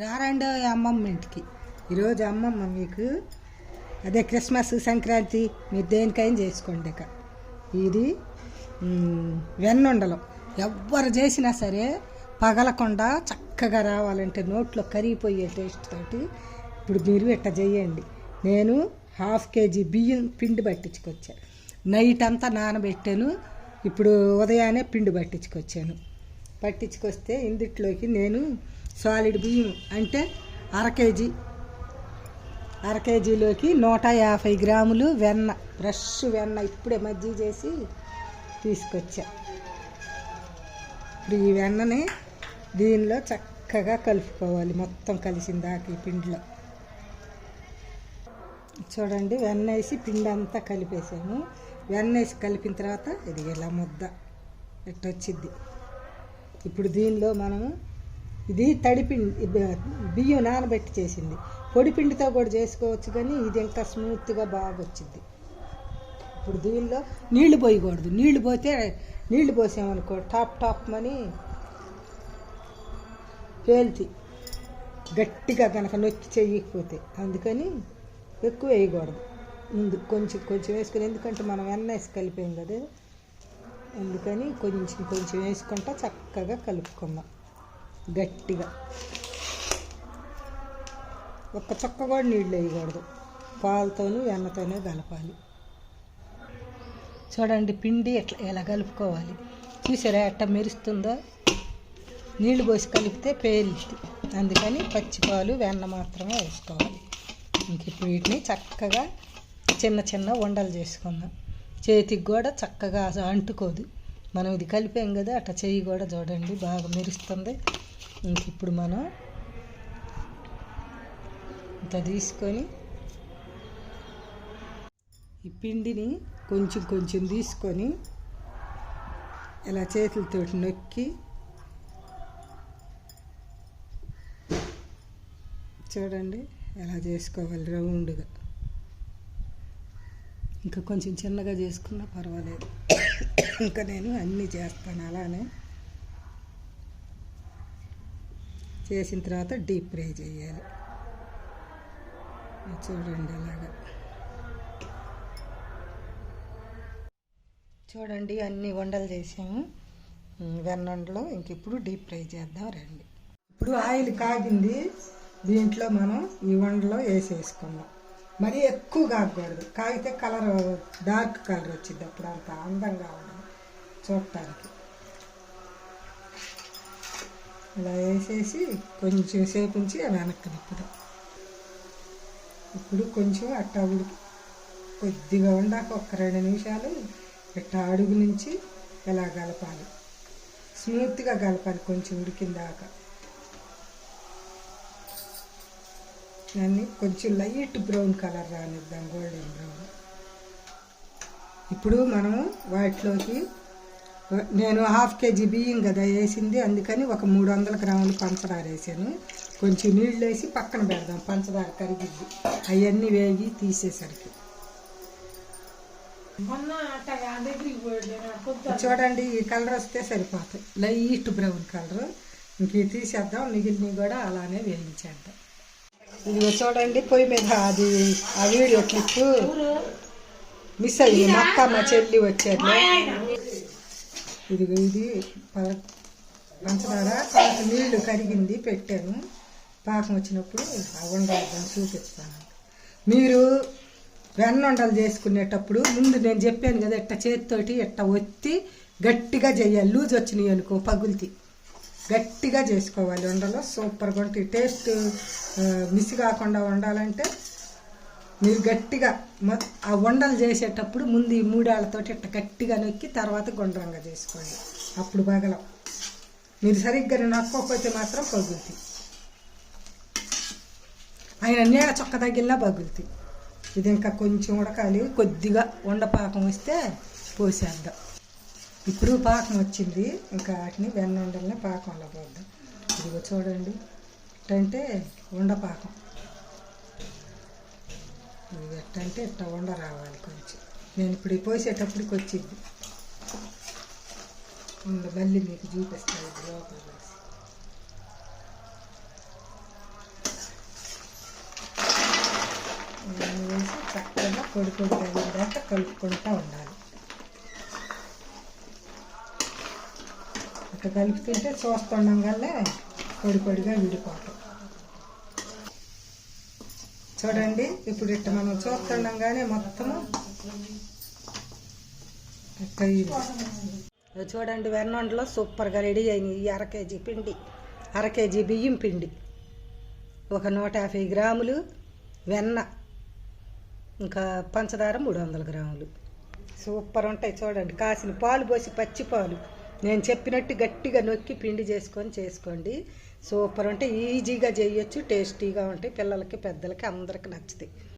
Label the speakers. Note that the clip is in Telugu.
Speaker 1: రారండి అమ్మమ్మ ఇంటికి. ఈరోజు అమ్మమ్మ మీకు అదే క్రిస్మస్ సంక్రాంతి మీరు దేనికైనా చేసుకోండి ఇక. ఇది వెన్నుండలు. ఎవ్వరు చేసినా సరే పగలకుండా చక్కగా రావాలంటే నోట్లో కరిగిపోయే టేస్ట్ తోటి ఇప్పుడు మీరు ఇట్ట చేయండి. నేను హాఫ్ కేజీ బియ్యం పిండి పట్టించుకొచ్చాను నైట్ అంతా నానబెట్టాను. ఇప్పుడు ఉదయాన్నే పిండి పట్టించుకొచ్చాను. పట్టించుకొస్తే ఇందుట్లోకి నేను సాలిడ్ బియ్యం అంటే అర కేజీ అర కేజీలోకి నూట యాభై గ్రాములు వెన్న ఫ్రెష్ వెన్న ఇప్పుడే మజ్జిగ చేసి తీసుకొచ్చా. ఇప్పుడు ఈ వెన్నని దీనిలో చక్కగా కలుపుకోవాలి మొత్తం కలిసిందాక ఈ పిండిలో. చూడండి వెన్న వేసి పిండి అంతా కలిపేసాము వెన్న వేసి కలిపిన తర్వాత ఇది ఇలా ముద్ద ఇట్ట వచ్చిద్ది ఇప్పుడు దీనిలో మనము ఇది తడిపిండి బియ్యం నానబెట్టి చేసింది. పొడి పిండితో కూడా చేసుకోవచ్చు కానీ ఇది ఇంకా స్మూత్గా బాగా వచ్చింది ఇప్పుడు దీనిలో నీళ్ళు పోయకూడదు. నీళ్ళు పోతే నీళ్ళు పోసామనుకో టాప్ టాప్ అని పేల్తి. గట్టిగా కనుక నొక్కి చెయ్యకపోతే అందుకని ఎక్కువ వేయకూడదు. ముందు కొంచెం కొంచెం వేసుకుని ఎందుకంటే మనం వెన్న వేసి కలిపాం కదా. అందుకని కొంచెం కొంచెం వేసుకుంటా చక్కగా కలుపుకుందాం. గట్టిగా. ఒక్క చొక్క కూడా నీళ్ళు వేయకూడదు. పాలతోనూ వెన్నతోనే కలపాలి. చూడండి పిండి ఎట్లా ఎలా కలుపుకోవాలి. చూసారా ఎట్ట మెరుస్తుందో? నీళ్ళు పోసి కలిపితే పేలిద్ది అందుకని పచ్చిపాలు వెన్న మాత్రమే వేసుకోవాలి. ఇంక ఇప్పుడు వీటిని చక్కగా చిన్న చిన్న ఉండలు చేసుకుందాం. చేతికి కూడా చక్కగా అంటుకోదు. మనం ఇది కలిపాం కదా అట్లా చెయ్యి కూడా చూడండి బాగా మెరుస్తుంది. ఇంక ఇప్పుడు మనం ఇంత తీసుకొని ఈ పిండిని కొంచెం కొంచెం తీసుకొని ఇలా చేతులతో నొక్కి చూడండి ఎలా చేసుకోవాలి రౌండ్గా. ఇంకా కొంచెం చిన్నగా చేసుకున్నా పర్వాలేదు. ఇంకా నేను అన్నీ చేస్తాను అలానే. చేసిన తర్వాత డీప్ ఫ్రై చేయాలి. చూడండి అలాగా. చూడండి అన్ని వండలు చేసాము. వెన్నండలో ఇంక ఇప్పుడు డీప్ ఫ్రై చేద్దాం రండి. ఇప్పుడు ఆయిల్ కాగింది. దీంట్లో మనం ఈ వండలో వేసేసుకున్నాం మరీ ఎక్కువ కాగకూడదు కాగితే కలర్ డార్క్ కలర్ వచ్చింది అప్పుడు అంత అందంగా ఉండదు చూడటానికి. ఇలా వేసేసి కొంచెం సేపు ఉంచి వెనక్కి తిప్పుదాం. ఇప్పుడు కొంచెం అట్టా ఉడికి. కొద్దిగా ఉండాక ఒక రెండు నిమిషాలు ఇట్టా అడుగు నుంచి ఇలా కలపాలి. స్మూత్గా కలపాలి కొంచెం ఉడికిన దాన్ని కొంచెం లైట్ బ్రౌన్ కలర్ రానిద్దాం గోల్డెన్ బ్రౌన్. ఇప్పుడు మనం వాటిలోకి నేను హాఫ్ కేజీ బియ్యం కదా వేసింది అందుకని ఒక మూడు వందల గ్రాములు పంచదార వేసాను. కొంచెం నీళ్ళు వేసి పక్కన పెడదాం పంచదార కరిగిద్ది. అవన్నీ వేగి తీసేసరికి. చూడండి ఈ కలర్ వస్తే సరిపోతాయి. Light brown colour. ఇంక తీసేద్దాం మిగిలినవి కూడా అలానే వేయించేద్దాం. ఇది చూడండి పొయ్యి మీద అది ఆ వీడియో క్లిప్ మిస్ అయ్యి మా అక్క మా చెల్లి వచ్చారు. ఇదిగో ఇది పంచదార కొంచెం నీళ్ళు కరిగింది పెట్టాను. పాకం వచ్చినప్పుడు ఆ వండాలని చూపిస్తాను. మీరు వెన్నుండలు చేసుకునేటప్పుడు ముందు నేను చెప్పాను కదా ఇట్ట చేతితోటి ఇట్ట ఒత్తి గట్టిగా చేయాలి. లూజ్ వచ్చినాయి అనుకో పగులుతి గట్టిగా చేసుకోవాలి. వండలో సూపర్గా ఉంటాయి టేస్ట్ మిస్ కాకుండా వండాలంటే మీరు గట్టిగా ఆ వండలు చేసేటప్పుడు ముందు ఈ మూడేళ్ళతోటి ఇట్ట గట్టిగా నొక్కి తర్వాత గుండ్రంగా చేసుకోండి. అప్పుడు పగలం. మీరు సరిగ్గా నొక్కకపోతే మాత్రం పగులుతాయి. ఆయన నీడ చొక్క తగిలినా పగులుతాయి. ఇది ఇంకా కొంచెం ఉడకాలి. కొద్దిగా ఉండపాకం వస్తే పోసేద్దాం. ఇప్పుడు పాకం వచ్చింది. ఇంకా వాటిని వెన్న ఉండల్ని పాకం పోద్దాం. ఇదిగో చూడండి. అంటే ఉండపాకం ఇది ఎట్టంటే ఇట్ట ఉండ రావాలి కొంచెం. నేను ఇప్పుడు పోసేటప్పటికి వచ్చింది. ఉండ మళ్ళీ మీకు చూపిస్తాను ఇది లోపల చక్కగా పొడి పొడి కలిగిదాకా కలుపుకుంటూ ఉండాలి. అట్లా కలుపుతుంటే చూస్తుండం వల్ల పొడి పొడిగా విడిపోతాం చూడండి ఇప్పుడు ఇట్ట మనం చూస్తుండగానే మొత్తము చూడండి వెన్నండలో సూపర్గా రెడీ అయినాయి ఈ అర కేజీ పిండి. అర కేజీ బియ్యం పిండి. ఒక నూట యాభై గ్రాములు వెన్న ఇంకా పంచదార మూడు వందల గ్రాములు. సూపర్ ఉంటాయి చూడండి. కాసిన పాలు పోసి పచ్చి పాలు. నేను చెప్పినట్టు గట్టిగా నొక్కి పిండి చేసుకొని చేసుకోండి. సూపర్ అంటే ఈజీగా చేయొచ్చు టేస్టీగా ఉంటాయి. పిల్లలకి పెద్దలకి అందరికి నచ్చుతాయి.